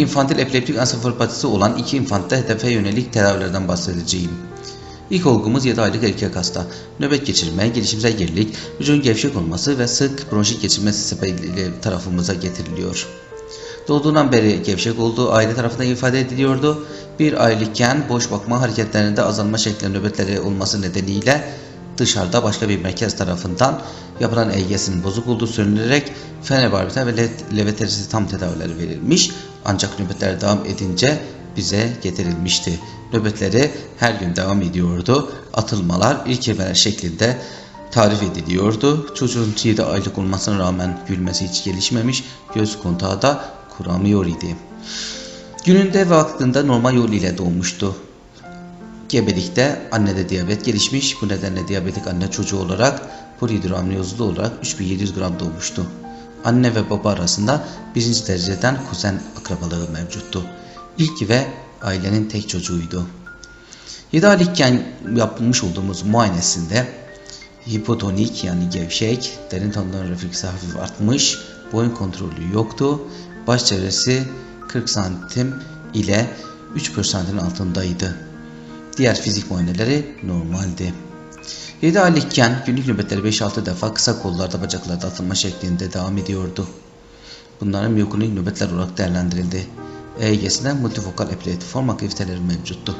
infantil epileptik ansefalopatisi olan iki infantta hedefe yönelik tedavilerden bahsedeceğim. İlk olgumuz 7 aylık erkek hasta. Nöbet geçirme, gelişimsel gerilik, vücudun gevşek olması ve sık bronşit geçirmesi sebebiyle tarafımıza getiriliyor. Doğduğundan beri gevşek olduğu aile tarafından ifade ediliyordu. Bir aylıkken boş bakma hareketlerinde azalma şeklinde nöbetleri olması nedeniyle dışarıda başka bir merkez tarafından yapılan EEG'sinin bozuk olduğu söylenerek fenobarbital ve le- levetirasit tam tedavileri verilmiş. Ancak nöbetler devam edince bize getirilmişti. Nöbetleri her gün devam ediyordu. Atılmalar ilk evreler şeklinde tarif ediliyordu. Çocuğun 7 aylık olmasına rağmen gülmesi hiç gelişmemiş, göz kontağı da kuramıyor idi. Gününde ve aklında normal yol ile doğmuştu. Gebelikte annede diyabet gelişmiş, bu nedenle diyabetik anne çocuğu olarak polidramniyozlu olarak 3700 gram doğmuştu. Anne ve baba arasında birinci dereceden kuzen akrabalığı mevcuttu. İlk ve ailenin tek çocuğuydu. 7 aylıkken yapılmış olduğumuz muayenesinde hipotonik yani gevşek, derin tonların refleksi hafif artmış, boyun kontrolü yoktu, baş çevresi 40 santim ile 3 santimin altındaydı. Diğer fizik muayeneleri normaldi. 7 aylıkken günlük nöbetleri 5-6 defa kısa kollarda bacaklarda atılma şeklinde devam ediyordu. Bunların miyokonik nöbetler olarak değerlendirildi. EEG'sinde multifokal epileptiform aktiviteleri mevcuttu.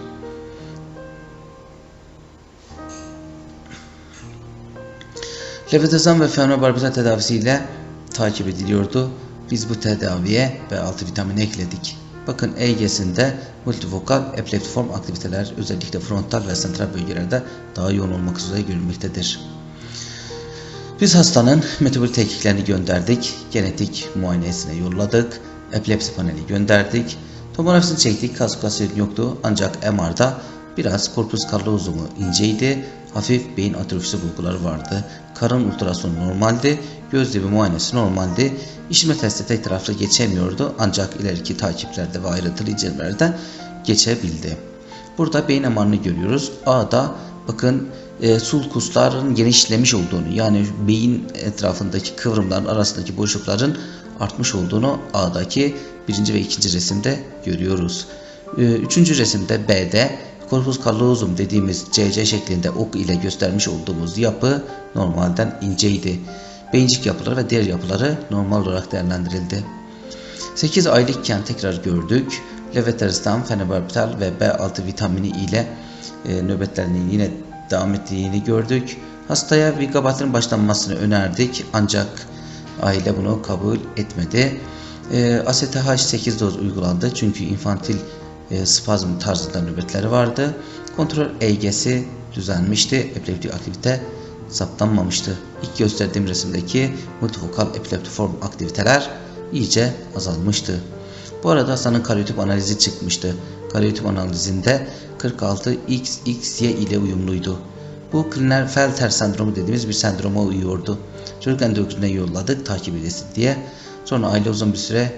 Levetazan ve fenobarbital tedavisiyle takip ediliyordu. Biz bu tedaviye B6 vitamini ekledik. Bakın EEG'sinde multivokal epileptiform aktiviteler özellikle frontal ve sentral bölgelerde daha yoğun olmak üzere görülmektedir. Biz hastanın metabolik tetkiklerini gönderdik, genetik muayenesine yolladık, epilepsi paneli gönderdik, tomografisini çektik, kas kasiyonu yoktu ancak MR'da biraz korpus kallozumu inceydi, hafif beyin atrofisi bulguları vardı, karın ultrasonu normaldi, göz dibi muayenesi normaldi, işitme testi tek taraflı geçemiyordu ancak ileriki takiplerde ve ayrıntılı incelemelerde geçebildi. Burada beyin MR'ını görüyoruz. A'da bakın e, sulkusların genişlemiş olduğunu yani beyin etrafındaki kıvrımların arasındaki boşlukların artmış olduğunu A'daki birinci ve ikinci resimde görüyoruz. E, üçüncü resimde B'de korpus callosum dediğimiz CC şeklinde ok ile göstermiş olduğumuz yapı normalden inceydi. Beyincik yapıları ve diğer yapıları normal olarak değerlendirildi. 8 aylıkken tekrar gördük. Levetiracetam, fenobarbital ve B6 vitamini ile e, nöbetlerinin yine devam ettiğini gördük. Hastaya bir gabatın başlanmasını önerdik ancak aile bunu kabul etmedi. E, ACTH 8 doz uygulandı çünkü infantil e, spazm tarzında nöbetleri vardı. Kontrol EEG'si düzenmişti. Epileptik aktivite saptanmamıştı. İlk gösterdiğim resimdeki multifokal epileptiform aktiviteler iyice azalmıştı. Bu arada hastanın karyotip analizi çıkmıştı. Karyotip analizinde 46XXY ile uyumluydu. Bu Klinefelter sendromu dediğimiz bir sendroma uyuyordu. Çocuk endokrinine yolladık takip edilsin diye. Sonra aile uzun bir süre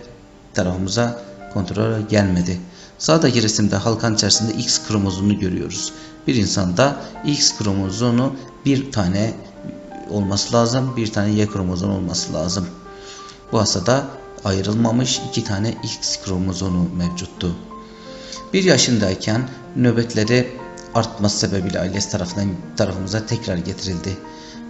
tarafımıza kontrole gelmedi. Sağdaki resimde halkan içerisinde X kromozomunu görüyoruz. Bir insanda X kromozonu bir tane olması lazım, bir tane Y kromozom olması lazım. Bu hastada ayrılmamış iki tane X kromozomu mevcuttu. Bir yaşındayken nöbetleri artması sebebiyle ailesi tarafından tarafımıza tekrar getirildi.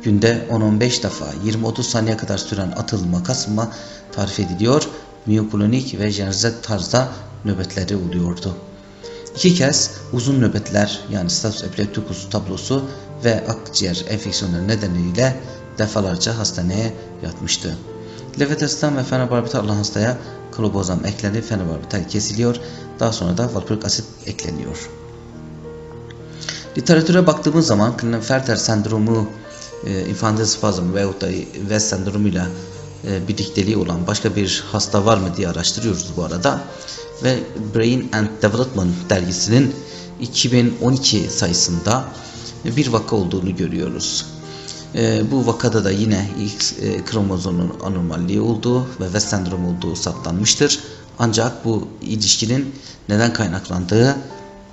Günde 10-15 defa 20-30 saniye kadar süren atılma, kasılma tarif ediliyor. Miyoklonik ve jeneralize tarzda nöbetleri oluyordu. İki kez uzun nöbetler yani status epilepticus tablosu ve akciğer enfeksiyonları nedeniyle defalarca hastaneye yatmıştı. Levetiracetam ve fenobarbital olan hastaya klobozam eklendi, fenobarbital kesiliyor, daha sonra da valproik asit ekleniyor. Literatüre baktığımız zaman Klinefelter sendromu, e, infantile spazm veyahut da West sendromuyla e, birlikteliği olan başka bir hasta var mı diye araştırıyoruz bu arada. Ve Brain and Development dergisinin 2012 sayısında bir vaka olduğunu görüyoruz. E, bu vakada da yine X e, kromozomun anormalliği olduğu ve West sendromu olduğu saptanmıştır. Ancak bu ilişkinin neden kaynaklandığı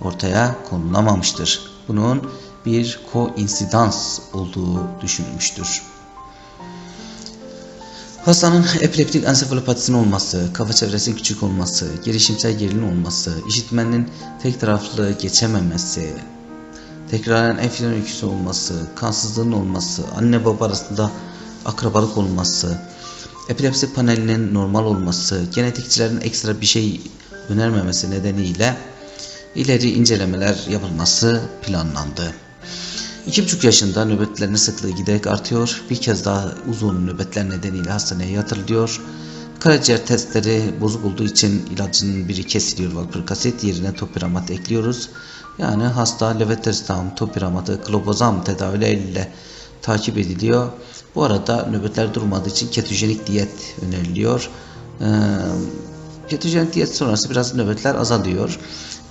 ortaya konulamamıştır. Bunun bir koinsidans olduğu düşünülmüştür. Hastanın epileptik ensefalopatisinin olması, kafa çevresinin küçük olması, gelişimsel gerilin olması, işitmenin tek taraflı geçememesi, tekraren enfüzyon öyküsü olması, kansızlığın olması, anne baba arasında akrabalık olması, epilepsi panelinin normal olması, genetikçilerin ekstra bir şey önermemesi nedeniyle ileri incelemeler yapılması planlandı. 2,5 yaşında nöbetlerinin sıklığı giderek artıyor. Bir kez daha uzun nöbetler nedeniyle hastaneye yatırılıyor. Karaciğer testleri bozuk olduğu için ilacının biri kesiliyor valprokasit yerine topiramat ekliyoruz. Yani hasta levetiracetam, topiramatı, klobozam tedavileriyle takip ediliyor. Bu arada nöbetler durmadığı için ketojenik diyet öneriliyor. Ee, ketojenik diyet sonrası biraz nöbetler azalıyor.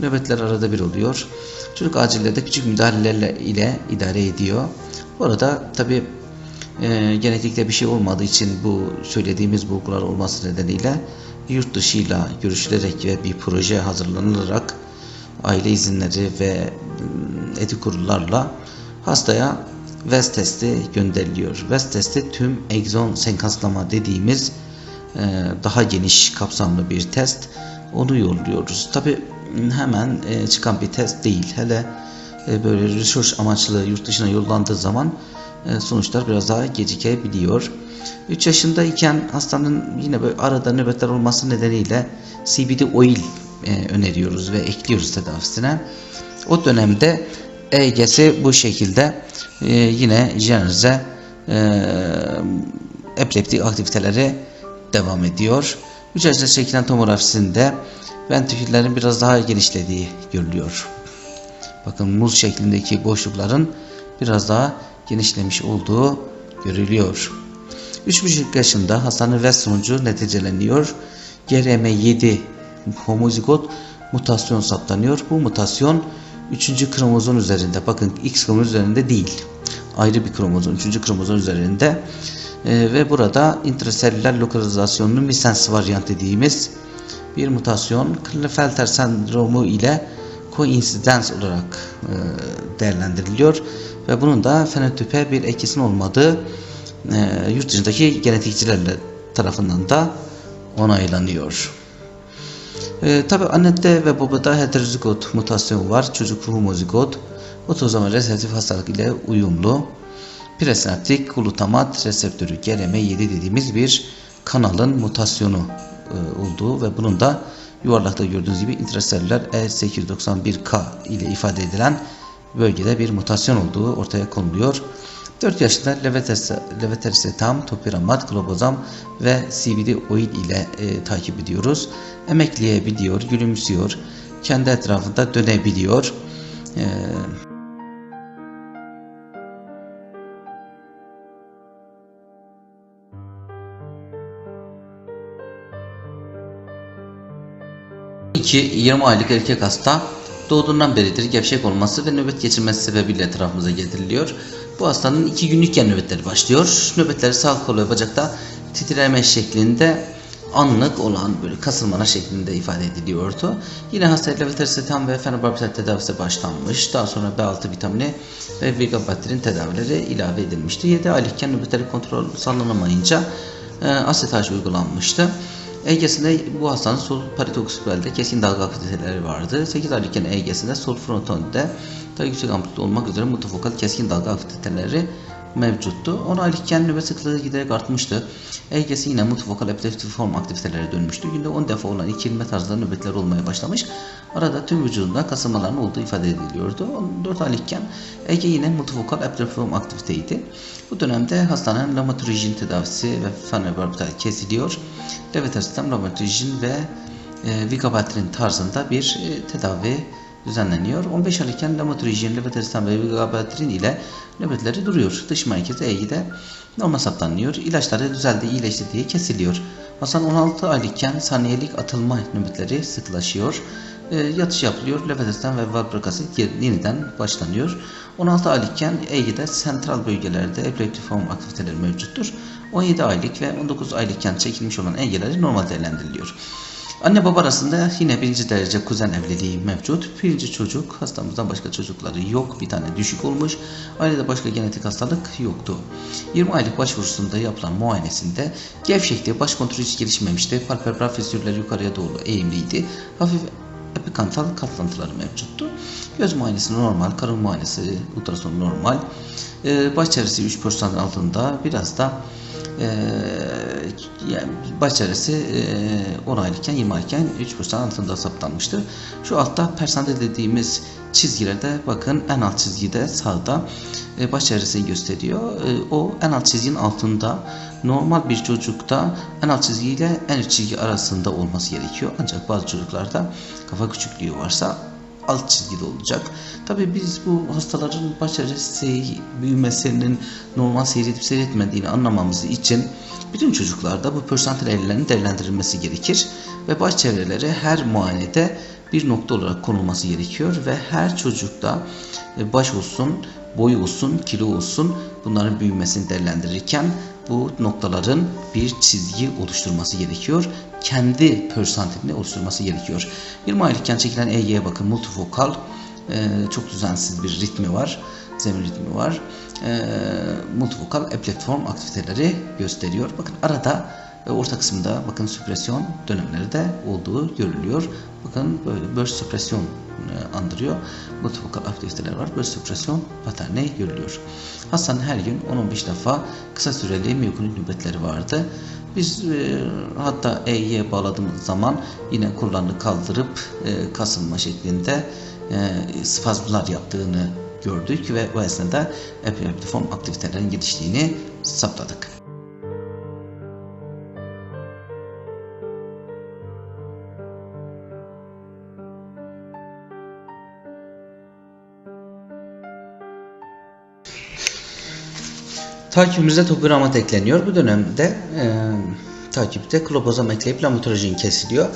Nöbetler arada bir oluyor. Çocuk acillerde küçük müdahalelerle ile idare ediyor. Bu arada tabi e, genetikte bir şey olmadığı için bu söylediğimiz bulgular olması nedeniyle yurt dışıyla görüşülerek ve bir proje hazırlanılarak aile izinleri ve etik kurullarla hastaya VES testi gönderiliyor. VES testi tüm egzon senkanslama dediğimiz e, daha geniş kapsamlı bir test. Onu yolluyoruz. Tabi hemen e, çıkan bir test değil. Hele e, böyle research amaçlı yurt dışına yollandığı zaman e, sonuçlar biraz daha gecikebiliyor. 3 yaşındayken hastanın yine böyle arada nöbetler olması nedeniyle CBD oil öneriyoruz ve ekliyoruz tedavisine. O dönemde EEG'si bu şekilde yine jenerize epileptik aktiviteleri devam ediyor. 3 yaşında çekilen tomografisinde ventriküllerin biraz daha genişlediği görülüyor. Bakın muz şeklindeki boşlukların biraz daha genişlemiş olduğu görülüyor. 3,5 yaşında hastanın VES sonucu neticeleniyor. GRM7 homozigot mutasyon saptanıyor. Bu mutasyon 3. kromozom üzerinde. Bakın X kromozom üzerinde değil. Ayrı bir kromozom. 3. kromozom üzerinde. Ee, ve burada intraselüler lokalizasyonlu misens varyant dediğimiz bir mutasyon Klinefelter sendromu ile koinsidens olarak e, değerlendiriliyor ve bunun da fenotipe bir etkisinin olmadığı e, yurt dışındaki genetikçilerle tarafından da onaylanıyor. E, Tabi annede ve babada heterozigot mutasyon var. Çocuk homozigot. Otozoma reseptif hastalık ile uyumlu. Presinaptik glutamat reseptörü GRM7 dediğimiz bir kanalın mutasyonu e, olduğu ve bunun da yuvarlakta gördüğünüz gibi intraselüler E891K ile ifade edilen bölgede bir mutasyon olduğu ortaya konuluyor. 4 yaşında levetiracetam, topiramat, globozam ve CBD oil ile e, takip ediyoruz. Emekleyebiliyor, gülümsüyor, kendi etrafında dönebiliyor. E, İki 20 aylık erkek hasta doğduğundan beridir gevşek olması ve nöbet geçirmesi sebebiyle etrafımıza getiriliyor. Bu hastanın iki günlükken nöbetleri başlıyor. Nöbetleri sağ kol ve bacakta titreme şeklinde anlık olan böyle kasılmana şeklinde ifade ediliyordu. Yine hastaya levetiracetam ve fenobarbital tedavisi başlanmış. Daha sonra B6 vitamini ve vigabatrin tedavileri ilave edilmişti. 7 aylıkken nöbetleri kontrol sağlanamayınca e, asetaj uygulanmıştı. EG'sinde bu hastanın sol paritoksipalde keskin dalga aktiviteleri vardı. 8 aylıkken EG'sinde sol frontonde daha yüksek amplitüde olmak üzere multifokal keskin dalga aktiviteleri mevcuttu. 10 aylıkken nöbet sıklığı giderek artmıştı. EG'si yine multifokal epileptik form aktivitelere dönmüştü. Günde 10 defa olan ikilme tarzında nöbetler olmaya başlamış. Arada tüm vücudunda kasılmaların olduğu ifade ediliyordu. 14 aylıkken EG yine multifokal epileptik form aktiviteydi. Bu dönemde hastanın lamotrigin tedavisi ve fenobarbital kesiliyor. Levetiracetam, lamotrigin ve e, vigabatrin tarzında bir e, tedavi düzenleniyor. 15 aylıkken lamotrigin, levetiracetam ve vigabatrin ile nöbetleri duruyor. Dış merkezi EG'de normal saptanıyor. İlaçları düzeldi, iyileşti diye kesiliyor. Hasan 16 aylıkken saniyelik atılma nöbetleri sıklaşıyor. E, yatış yapılıyor. Levetiracetam ve valprokasit yeniden başlanıyor. 16 aylıkken EG'de sentral bölgelerde epileptik form aktiviteleri mevcuttur. 17 aylık ve 19 aylıkken çekilmiş olan EG'leri normal değerlendiriliyor. Anne baba arasında yine birinci derece kuzen evliliği mevcut. Birinci çocuk hastamızdan başka çocukları yok. Bir tane düşük olmuş. Ailede başka genetik hastalık yoktu. 20 aylık başvurusunda yapılan muayenesinde gevşekti, baş kontrolü hiç gelişmemişti. Palpebral fissürler yukarıya doğru eğimliydi. Hafif epikantal katlantıları mevcuttu. Göz muayenesi normal, karın muayenesi, ultrason normal. Ee, baş çevresi 3 porsiyon altında biraz da yani baş çevresi e, 10 aylıkken 20 aylıkken 3 porsiyon altında saptanmıştır. Şu altta persante dediğimiz çizgilerde bakın en alt çizgide sağda e, baş çevresini gösteriyor. E, o en alt çizginin altında normal bir çocukta en alt çizgi ile en üst çizgi arasında olması gerekiyor. Ancak bazı çocuklarda kafa küçüklüğü varsa alt çizgide olacak. Tabii biz bu hastaların baş çevresi büyümesinin normal seyredip seyretmediğini anlamamız için bütün çocuklarda bu persantil eğrilerin değerlendirilmesi gerekir ve baş çevreleri her muayenede bir nokta olarak konulması gerekiyor ve her çocukta e, baş olsun, boy olsun, kilo olsun bunların büyümesini değerlendirirken bu noktaların bir çizgi oluşturması gerekiyor. Kendi persantilini oluşturması gerekiyor. 20 aylıkken çekilen EY'ye bakın multifokal e, çok düzensiz bir ritmi var. Zemin ritmi var. E, multifokal epletform aktiviteleri gösteriyor. Bakın arada ve orta kısımda bakın süpresyon dönemleri de olduğu görülüyor. Bakın böyle burst süpresyon e, andırıyor. Multifokal aktiviteler var. Burst süpresyon paterni görülüyor. Hastanın her gün 10-15 defa kısa süreli miyokonik nöbetleri vardı. Biz e, hatta EY'ye bağladığımız zaman yine kullanı kaldırıp e, kasılma şeklinde e, spazmlar yaptığını gördük ve bu esnada epileptiform aktivitelerin geliştiğini saptadık. Takibimize topiramat ekleniyor. Bu dönemde e, takipte klopozam ekleyip lamotrajin kesiliyor.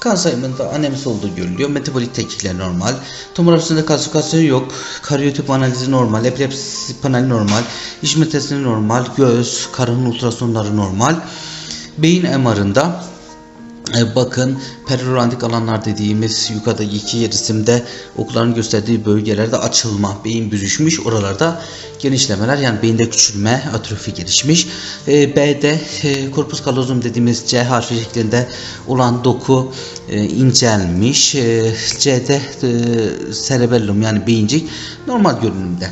Kan sayımında anemis olduğu görülüyor. Metabolik tetkikler normal. Tomografisinde kalsifikasyon yok. Kariyotip analizi normal. Epilepsi paneli normal. İşme testi normal. Göz, karın ultrasonları normal. Beyin MR'ında bakın perirorantik alanlar dediğimiz yukarıdaki iki resimde okuların gösterdiği bölgelerde açılma, beyin bürüşmüş, oralarda genişlemeler yani beyinde küçülme, atrofi gelişmiş. E, B'de e, korpus callosum dediğimiz C harfi şeklinde olan doku e, incelmiş. E, C'de e, cerebellum yani beyincik normal görünümde.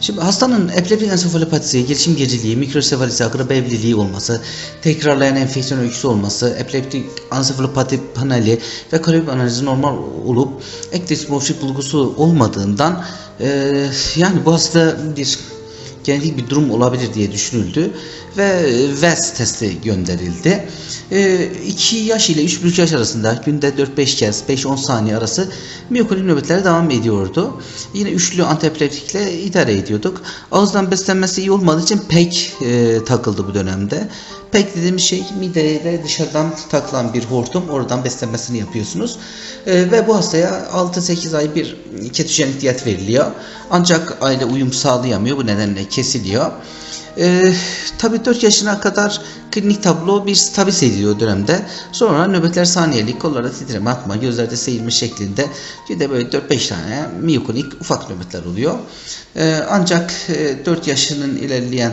Şimdi hastanın epileptik ensefalopatisi, gelişim geriliği, mikrosefalisi, akrabevliliği olması, tekrarlayan enfeksiyon öyküsü olması, epileptik ensefalopati paneli ve karayip analizi normal olup ek dismorfik bulgusu olmadığından e, yani bu hasta bir genetik bir durum olabilir diye düşünüldü ve VES testi gönderildi. 2 yaş ile 3,5 yaş arasında günde 4-5 kez 5-10 saniye arası miyokolik nöbetleri devam ediyordu. Yine üçlü antiepileptikle idare ediyorduk. Ağızdan beslenmesi iyi olmadığı için pek e, takıldı bu dönemde. Pek dediğimiz şey mideye dışarıdan takılan bir hortum. Oradan beslenmesini yapıyorsunuz. E, ve bu hastaya 6-8 ay bir ketojenik diyet veriliyor. Ancak aile uyum sağlayamıyor. Bu nedenle kesiliyor. Ee, tabii 4 yaşına kadar klinik tablo bir stabil seyrediyor dönemde. Sonra nöbetler saniyelik, kollarda titreme atma, gözlerde seyirme şeklinde bir de böyle 4-5 tane miyokonik ufak nöbetler oluyor. Ee, ancak e, 4 yaşının ilerleyen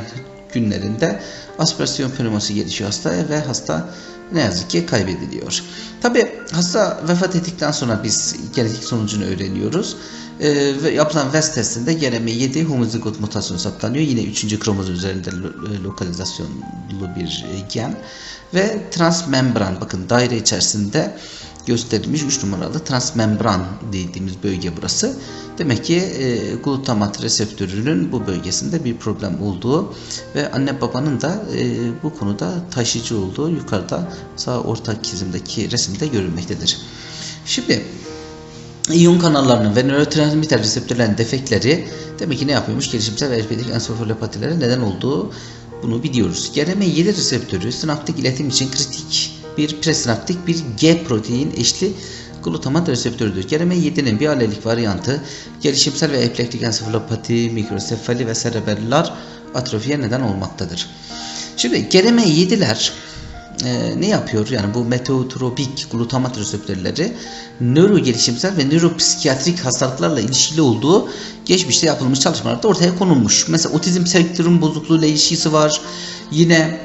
günlerinde aspirasyon pneumosi gelişiyor hastaya ve hasta ne yazık ki kaybediliyor. Tabi hasta vefat ettikten sonra biz genetik sonucunu öğreniyoruz. Ee, ve yapılan VES testinde GRM7 homozigot mutasyonu saptanıyor. Yine 3. kromozom üzerinde lo lokalizasyonlu bir e, gen. Ve transmembran bakın daire içerisinde gösterilmiş 3 numaralı transmembran dediğimiz bölge burası. Demek ki e, glutamat reseptörünün bu bölgesinde bir problem olduğu ve anne babanın da e, bu konuda taşıyıcı olduğu yukarıda sağ orta çizimdeki resimde görülmektedir. Şimdi İyon kanallarının ve nörotransmitter reseptörlerinin defekleri demek ki ne yapıyormuş? Gelişimsel ve epileptik ensefalopatilere neden olduğu bunu biliyoruz. GRM7 reseptörü sinaptik iletim için kritik bir presinaptik bir G protein eşli glutamat reseptörüdür. GRM7'nin bir alelik varyantı gelişimsel ve epileptik ensefalopati, mikrosefali ve serebellar atrofiye neden olmaktadır. Şimdi GRM7'ler e, ne yapıyor? Yani bu metotropik glutamat reseptörleri nöro gelişimsel ve nöropsikiyatrik hastalıklarla ilişkili olduğu geçmişte yapılmış çalışmalarda ortaya konulmuş. Mesela otizm spektrum bozukluğu ile ilişkisi var. Yine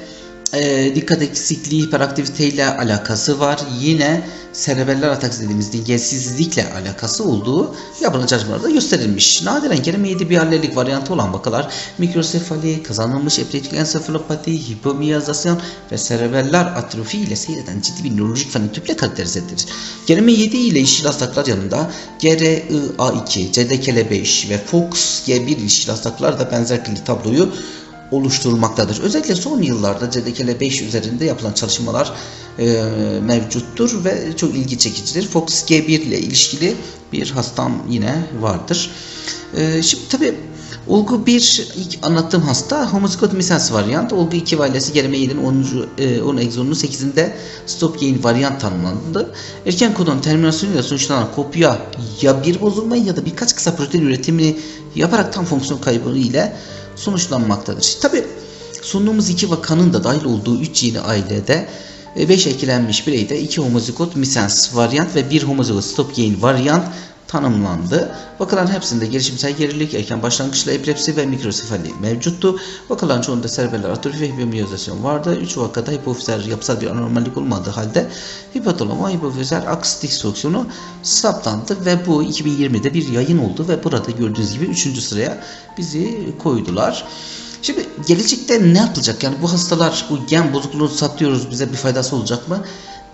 e, dikkat eksikliği, hiperaktiviteyle alakası var. Yine serebeller ataks dediğimiz dengesizlikle alakası olduğu yapılan çalışmalarda gösterilmiş. Nadiren gene miydi bir hallelik varyantı olan vakalar mikrosefali, kazanılmış epileptik ensefalopati, hipomiyazasyon ve serebeller atrofi ile seyreden ciddi bir nörolojik fenotiple karakterize edilir. Germe 7 ile ilişkili hastalıklar yanında GRIA2, CDKL5 ve FOX-G1 ilişkili hastalıklar da benzer klinik tabloyu oluşturulmaktadır. Özellikle son yıllarda CDKL5 üzerinde yapılan çalışmalar e, mevcuttur ve çok ilgi çekicidir. Fox G1 ile ilişkili bir hastam yine vardır. E, şimdi tabi Olgu 1 ilk anlattığım hasta homozigot misens varyant. Olgu 2 valesi gerime 7'nin 10. E, 10 egzonunun 8'inde stop gain varyant tanımlandı. Erken kodon terminasyonuyla sonuçlanan kopya ya bir bozulma ya da birkaç kısa protein üretimini yaparak tam fonksiyon kaybı ile sonuçlanmaktadır. Tabi sunduğumuz iki vakanın da dahil olduğu 3 yeni ailede 5 eklenmiş bireyde 2 homozigot misens varyant ve 1 homozigot stop gain varyant tanımlandı. Vakaların hepsinde gelişimsel gerilik, erken başlangıçlı epilepsi ve mikrosefali mevcuttu. Vakaların çoğunda serebeller atrofi ve hipomiyozasyon vardı. 3 vakada hipofizer yapısal bir anormallik olmadığı halde hipotolama hipofizer aks distoksiyonu saptandı ve bu 2020'de bir yayın oldu ve burada gördüğünüz gibi 3. sıraya bizi koydular. Şimdi gelecekte ne yapılacak? Yani bu hastalar bu gen bozukluğunu satıyoruz bize bir faydası olacak mı?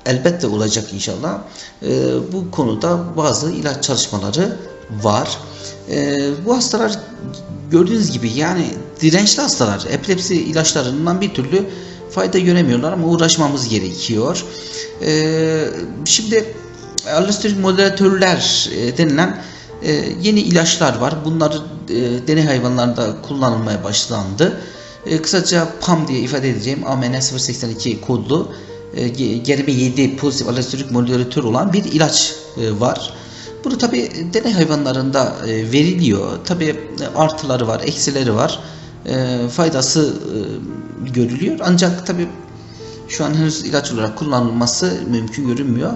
Elbette olacak inşallah. Ee, bu konuda bazı ilaç çalışmaları var. Ee, bu hastalar gördüğünüz gibi yani dirençli hastalar epilepsi ilaçlarından bir türlü fayda göremiyorlar ama uğraşmamız gerekiyor. Ee, şimdi allosterik moderatörler e, denilen e, yeni ilaçlar var. Bunlar e, deney hayvanlarında kullanılmaya başlandı. E, kısaca PAM diye ifade edeceğim AMN082 kodlu e, gerime 7 pozitif allosterik moderatör olan bir ilaç e, var. Bunu tabi deney hayvanlarında e, veriliyor. Tabi artıları var, eksileri var. Faydası görülüyor. Ancak tabi şu an henüz ilaç olarak kullanılması mümkün görünmüyor.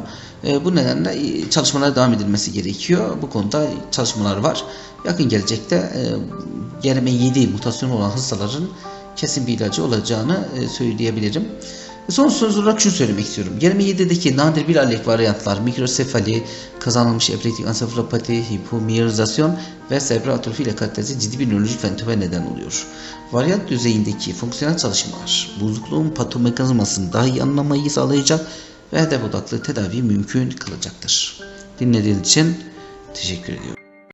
Bu nedenle çalışmalara devam edilmesi gerekiyor. Bu konuda çalışmalar var. Yakın gelecekte e, gerime 7 mutasyonu olan hastaların kesin bir ilacı olacağını söyleyebilirim. Son söz olarak şunu söylemek istiyorum. 27'deki nadir bir alek varyantlar mikrosefali, kazanılmış epileptik ansefalopati, hipomiyalizasyon ve serebral atrofi ile karakterize ciddi bir nörolojik fenotipe neden oluyor. Varyant düzeyindeki fonksiyonel çalışmalar bozukluğun patomekanizmasını daha iyi anlamayı sağlayacak ve hedef odaklı tedavi mümkün kılacaktır. Dinlediğiniz için teşekkür ediyorum.